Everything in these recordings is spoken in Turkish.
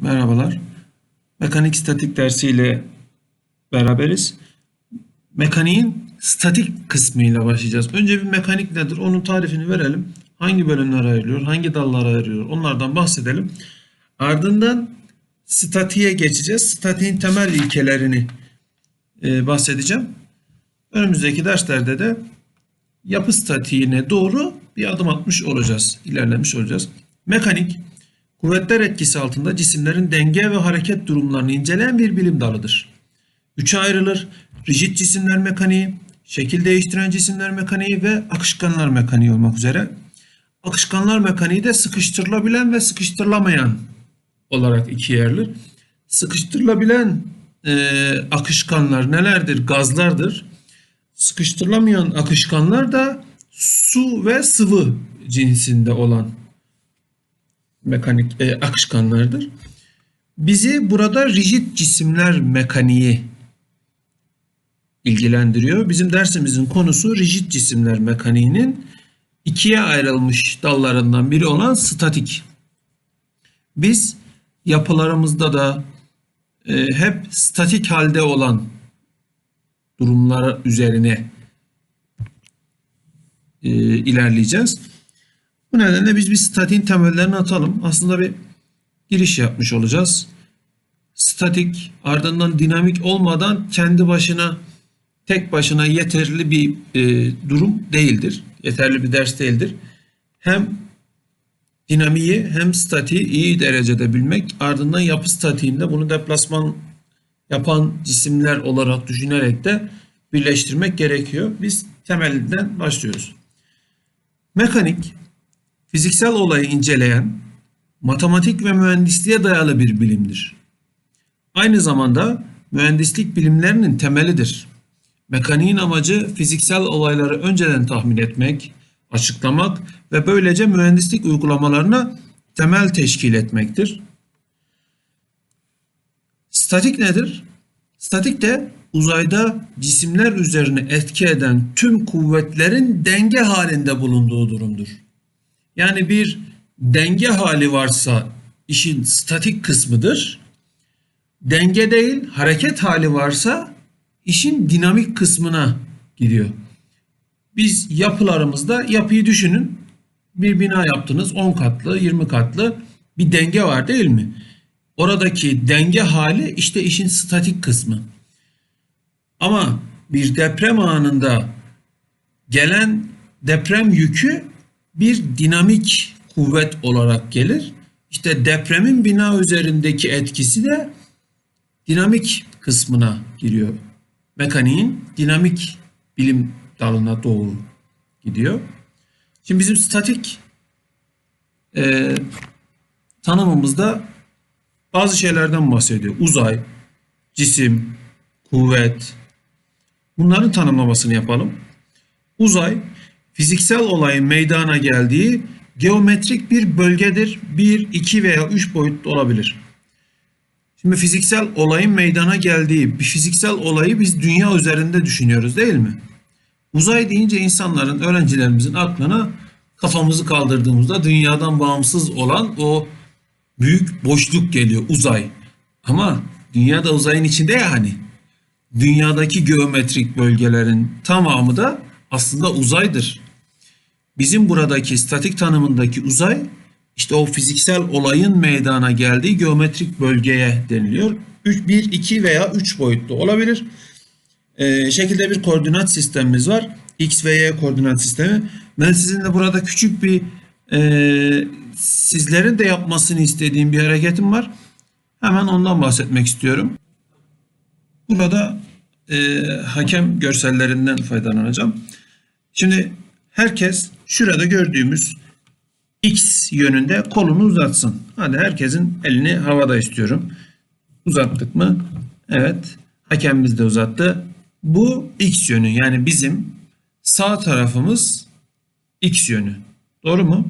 Merhabalar. Mekanik statik dersiyle beraberiz. Mekaniğin statik kısmıyla başlayacağız. Önce bir mekanik nedir? Onun tarifini verelim. Hangi bölümler ayrılıyor? Hangi dallar ayrılıyor? Onlardan bahsedelim. Ardından statiğe geçeceğiz. Statiğin temel ilkelerini e, bahsedeceğim. Önümüzdeki derslerde de yapı statiğine doğru bir adım atmış olacağız. ilerlemiş olacağız. Mekanik, kuvvetler etkisi altında cisimlerin denge ve hareket durumlarını inceleyen bir bilim dalıdır. Üçe ayrılır. Rigid cisimler mekaniği, şekil değiştiren cisimler mekaniği ve akışkanlar mekaniği olmak üzere. Akışkanlar mekaniği de sıkıştırılabilen ve sıkıştırılamayan olarak ikiye ayrılır. Sıkıştırılabilen e, akışkanlar nelerdir? Gazlardır. Sıkıştırılamayan akışkanlar da su ve sıvı cinsinde olan mekanik e, akışkanlardır. Bizi burada rigid cisimler mekaniği ilgilendiriyor. Bizim dersimizin konusu rigid cisimler mekaniğinin ikiye ayrılmış dallarından biri olan statik. Biz yapılarımızda da e, hep statik halde olan durumlar üzerine e, ilerleyeceğiz. Bu nedenle biz bir statiğin temellerini atalım. Aslında bir giriş yapmış olacağız. Statik ardından dinamik olmadan kendi başına tek başına yeterli bir e, durum değildir. Yeterli bir ders değildir. Hem dinamiği hem statiği iyi derecede bilmek ardından yapı statiğinde bunu deplasman yapan cisimler olarak düşünerek de birleştirmek gerekiyor. Biz temelinden başlıyoruz. Mekanik fiziksel olayı inceleyen matematik ve mühendisliğe dayalı bir bilimdir. Aynı zamanda mühendislik bilimlerinin temelidir. Mekaniğin amacı fiziksel olayları önceden tahmin etmek, açıklamak ve böylece mühendislik uygulamalarına temel teşkil etmektir. Statik nedir? Statik de uzayda cisimler üzerine etki eden tüm kuvvetlerin denge halinde bulunduğu durumdur. Yani bir denge hali varsa işin statik kısmıdır. Denge değil, hareket hali varsa işin dinamik kısmına gidiyor. Biz yapılarımızda yapıyı düşünün. Bir bina yaptınız 10 katlı, 20 katlı bir denge var değil mi? Oradaki denge hali işte işin statik kısmı. Ama bir deprem anında gelen deprem yükü bir dinamik kuvvet olarak gelir. İşte depremin bina üzerindeki etkisi de dinamik kısmına giriyor. Mekaniğin dinamik bilim dalına doğru gidiyor. Şimdi bizim statik e, tanımımızda bazı şeylerden bahsediyor. Uzay, cisim, kuvvet. Bunların tanımlamasını yapalım. Uzay, fiziksel olayın meydana geldiği geometrik bir bölgedir. Bir, iki veya üç boyutlu olabilir. Şimdi fiziksel olayın meydana geldiği bir fiziksel olayı biz dünya üzerinde düşünüyoruz değil mi? Uzay deyince insanların, öğrencilerimizin aklına kafamızı kaldırdığımızda dünyadan bağımsız olan o büyük boşluk geliyor uzay. Ama dünya da uzayın içinde ya hani. Dünyadaki geometrik bölgelerin tamamı da aslında uzaydır. Bizim buradaki statik tanımındaki uzay işte o fiziksel olayın meydana geldiği geometrik bölgeye deniliyor. 3, 1, 2 veya 3 boyutlu olabilir. Ee, şekilde bir koordinat sistemimiz var. X ve Y koordinat sistemi. Ben sizinle burada küçük bir e, sizlerin de yapmasını istediğim bir hareketim var. Hemen ondan bahsetmek istiyorum. Burada e, hakem görsellerinden faydalanacağım. Şimdi herkes şurada gördüğümüz X yönünde kolunu uzatsın. Hadi herkesin elini havada istiyorum. Uzattık mı? Evet. Hakemimiz de uzattı. Bu X yönü yani bizim sağ tarafımız X yönü. Doğru mu?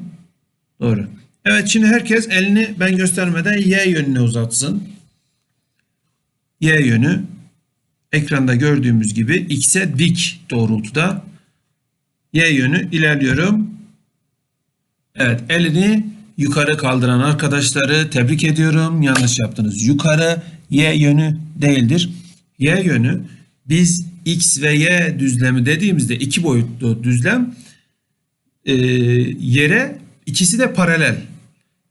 Doğru. Evet şimdi herkes elini ben göstermeden Y yönüne uzatsın. Y yönü ekranda gördüğümüz gibi X'e dik doğrultuda. Y yönü ilerliyorum. Evet elini yukarı kaldıran arkadaşları tebrik ediyorum. Yanlış yaptınız. Yukarı y yönü değildir. Y yönü biz x ve y düzlemi dediğimizde iki boyutlu düzlem e, yere ikisi de paralel.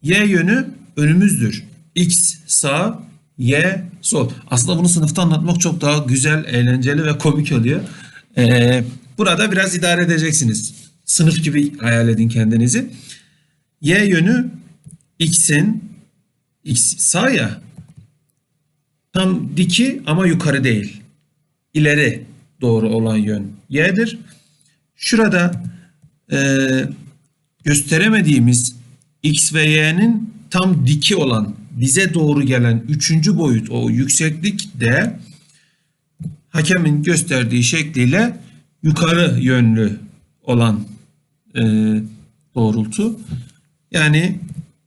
Y yönü önümüzdür. X sağ, Y sol. Aslında bunu sınıfta anlatmak çok daha güzel, eğlenceli ve komik oluyor. Ee, burada biraz idare edeceksiniz. Sınıf gibi hayal edin kendinizi. Y yönü X'in X sağ ya tam diki ama yukarı değil. İleri doğru olan yön Y'dir. Şurada e, gösteremediğimiz X ve Y'nin tam diki olan bize doğru gelen üçüncü boyut o yükseklik de hakemin gösterdiği şekliyle yukarı yönlü olan e, doğrultu. Yani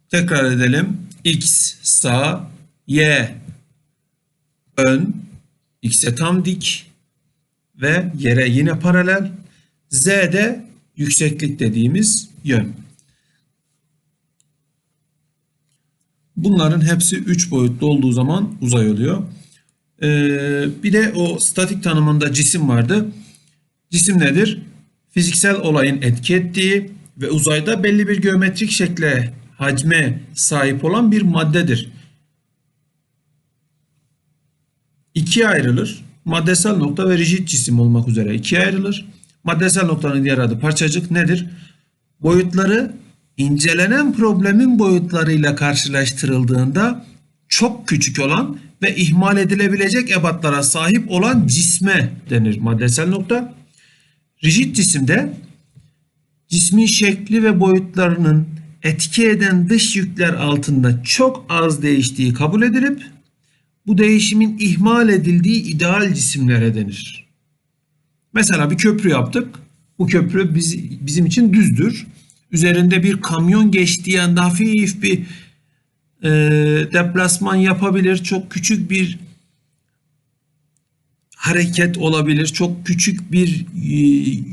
tekrar edelim. X sağ, Y ön, X'e tam dik ve yere yine paralel. Z de yükseklik dediğimiz yön. Bunların hepsi 3 boyutlu olduğu zaman uzay oluyor. Ee, bir de o statik tanımında cisim vardı. Cisim nedir? Fiziksel olayın etki ettiği ve uzayda belli bir geometrik şekle, hacme sahip olan bir maddedir. İkiye ayrılır. Maddesel nokta ve rigid cisim olmak üzere ikiye ayrılır. Maddesel noktanın diğer adı parçacık nedir? Boyutları incelenen problemin boyutlarıyla karşılaştırıldığında çok küçük olan ve ihmal edilebilecek ebatlara sahip olan cisme denir maddesel nokta. Rigid cisimde cismin şekli ve boyutlarının etki eden dış yükler altında çok az değiştiği kabul edilip bu değişimin ihmal edildiği ideal cisimlere denir. Mesela bir köprü yaptık. Bu köprü biz, bizim için düzdür üzerinde bir kamyon geçtiği anda hafif bir e, deplasman yapabilir. Çok küçük bir hareket olabilir. Çok küçük bir e,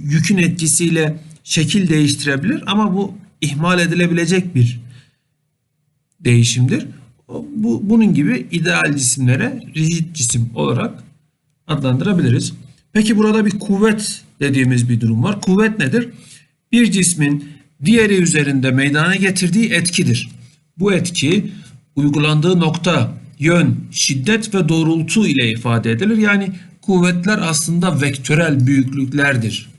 yükün etkisiyle şekil değiştirebilir. Ama bu ihmal edilebilecek bir değişimdir. Bu, bunun gibi ideal cisimlere rigid cisim olarak adlandırabiliriz. Peki burada bir kuvvet dediğimiz bir durum var. Kuvvet nedir? Bir cismin diğeri üzerinde meydana getirdiği etkidir. Bu etki uygulandığı nokta, yön, şiddet ve doğrultu ile ifade edilir. Yani kuvvetler aslında vektörel büyüklüklerdir.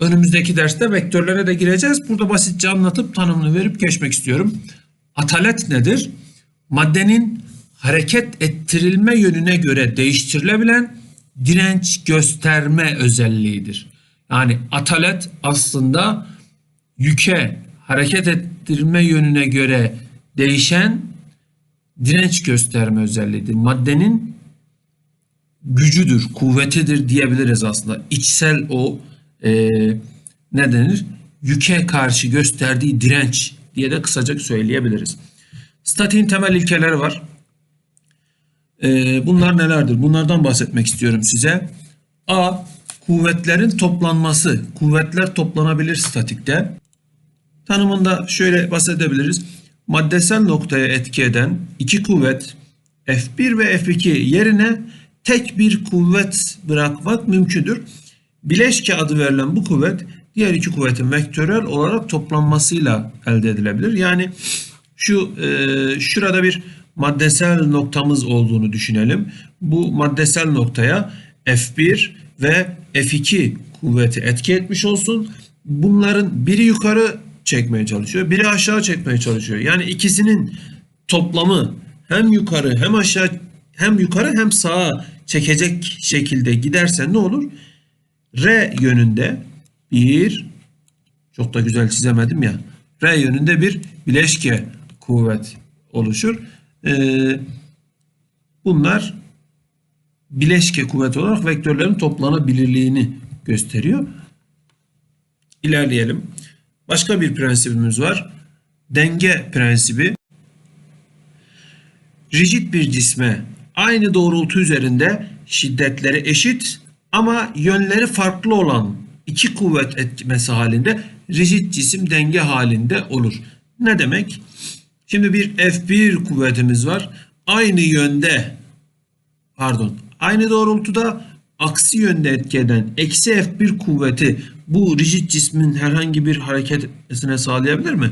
Önümüzdeki derste vektörlere de gireceğiz. Burada basitçe anlatıp tanımını verip geçmek istiyorum. Atalet nedir? Maddenin hareket ettirilme yönüne göre değiştirilebilen direnç gösterme özelliğidir. Yani atalet aslında yüke hareket ettirme yönüne göre değişen direnç gösterme özelliğidir. Maddenin gücüdür, kuvvetidir diyebiliriz aslında. İçsel o e, ne denir? Yüke karşı gösterdiği direnç diye de kısaca söyleyebiliriz. Statiğin temel ilkeleri var. E, bunlar nelerdir? Bunlardan bahsetmek istiyorum size. A. Kuvvetlerin toplanması. Kuvvetler toplanabilir statikte. Tanımında şöyle bahsedebiliriz. Maddesel noktaya etki eden iki kuvvet F1 ve F2 yerine tek bir kuvvet bırakmak mümkündür. Bileşke adı verilen bu kuvvet diğer iki kuvvetin vektörel olarak toplanmasıyla elde edilebilir. Yani şu e, şurada bir maddesel noktamız olduğunu düşünelim. Bu maddesel noktaya F1 ve F2 kuvveti etki etmiş olsun. Bunların biri yukarı çekmeye çalışıyor. Biri aşağı çekmeye çalışıyor. Yani ikisinin toplamı hem yukarı hem aşağı hem yukarı hem sağa çekecek şekilde gidersen ne olur? R yönünde bir çok da güzel çizemedim ya. R yönünde bir bileşke kuvvet oluşur. Ee, bunlar bileşke kuvvet olarak vektörlerin toplanabilirliğini gösteriyor. İlerleyelim. Başka bir prensibimiz var. Denge prensibi. Rigid bir cisme aynı doğrultu üzerinde şiddetleri eşit ama yönleri farklı olan iki kuvvet etmesi halinde rigid cisim denge halinde olur. Ne demek? Şimdi bir F1 kuvvetimiz var. Aynı yönde pardon aynı doğrultuda aksi yönde etki eden eksi F1 kuvveti bu rigid cismin herhangi bir hareketine sağlayabilir mi?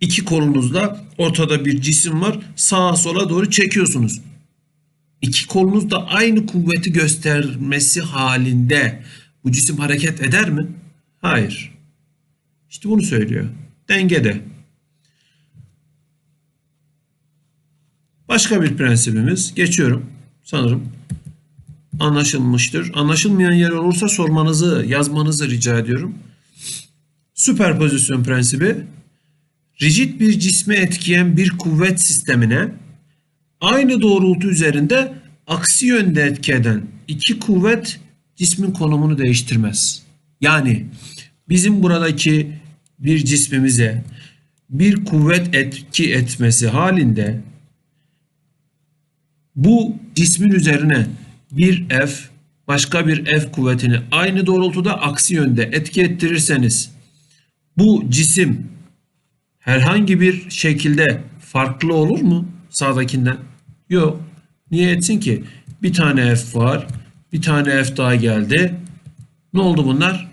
İki kolunuzda ortada bir cisim var. Sağa sola doğru çekiyorsunuz. İki kolunuz da aynı kuvveti göstermesi halinde bu cisim hareket eder mi? Hayır. İşte bunu söylüyor. Dengede. Başka bir prensibimiz. Geçiyorum. Sanırım anlaşılmıştır. Anlaşılmayan yer olursa sormanızı, yazmanızı rica ediyorum. Süperpozisyon prensibi rigid bir cisme etkileyen bir kuvvet sistemine aynı doğrultu üzerinde aksi yönde etki eden iki kuvvet cismin konumunu değiştirmez. Yani bizim buradaki bir cismimize bir kuvvet etki etmesi halinde bu cismin üzerine bir F başka bir F kuvvetini aynı doğrultuda aksi yönde etki ettirirseniz bu cisim herhangi bir şekilde farklı olur mu sağdakinden? Yok. Niye etsin ki? Bir tane F var. Bir tane F daha geldi. Ne oldu bunlar?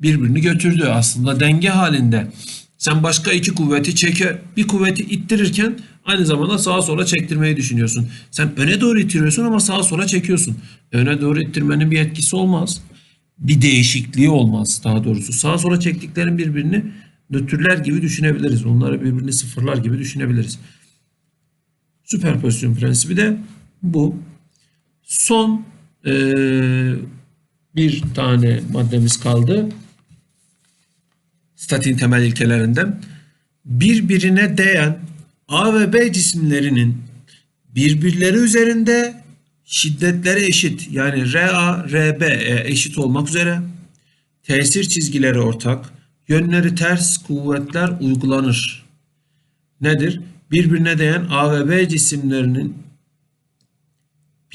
Birbirini götürdü aslında denge halinde. Sen başka iki kuvveti çeke, bir kuvveti ittirirken aynı zamanda sağa sola çektirmeyi düşünüyorsun. Sen öne doğru ittiriyorsun ama sağa sola çekiyorsun. Öne doğru ittirmenin bir etkisi olmaz. Bir değişikliği olmaz daha doğrusu. Sağa sola çektiklerin birbirini nötrler gibi düşünebiliriz. Onları birbirini sıfırlar gibi düşünebiliriz. Süperpozisyon prensibi de bu. Son eee, bir tane maddemiz kaldı. Statiğin temel ilkelerinden. Birbirine değen A ve B cisimlerinin birbirleri üzerinde şiddetleri eşit yani RA, RB e, eşit olmak üzere tesir çizgileri ortak, yönleri ters kuvvetler uygulanır. Nedir? Birbirine değen A ve B cisimlerinin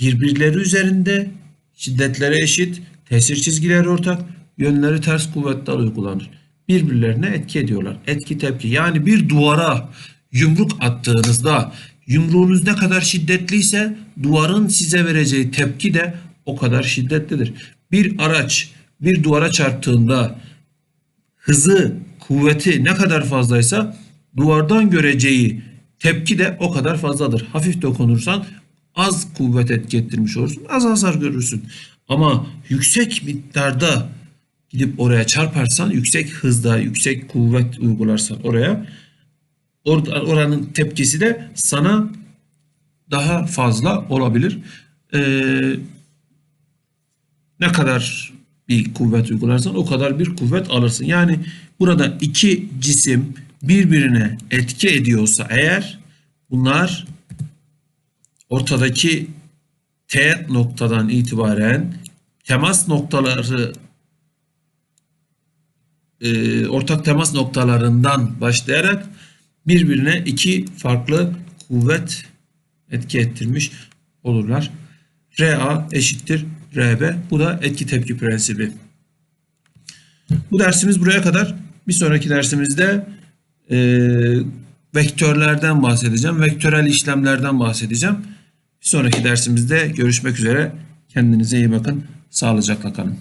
birbirleri üzerinde şiddetleri eşit, tesir çizgileri ortak, yönleri ters kuvvetler uygulanır. Birbirlerine etki ediyorlar. Etki tepki. Yani bir duvara yumruk attığınızda yumruğunuz ne kadar şiddetliyse duvarın size vereceği tepki de o kadar şiddetlidir. Bir araç bir duvara çarptığında hızı, kuvveti ne kadar fazlaysa duvardan göreceği tepki de o kadar fazladır. Hafif dokunursan az kuvvet etki ettirmiş olursun. Az hasar görürsün. Ama yüksek miktarda gidip oraya çarparsan, yüksek hızda, yüksek kuvvet uygularsan oraya oranın tepkisi de sana daha fazla olabilir. Ee, ne kadar bir kuvvet uygularsan o kadar bir kuvvet alırsın. Yani burada iki cisim birbirine etki ediyorsa eğer bunlar ortadaki T noktadan itibaren temas noktaları e, ortak temas noktalarından başlayarak birbirine iki farklı kuvvet etki ettirmiş olurlar. RA eşittir RB. Bu da etki tepki prensibi. Bu dersimiz buraya kadar. Bir sonraki dersimizde e, vektörlerden bahsedeceğim. Vektörel işlemlerden bahsedeceğim. Bir sonraki dersimizde görüşmek üzere. Kendinize iyi bakın. Sağlıcakla kalın.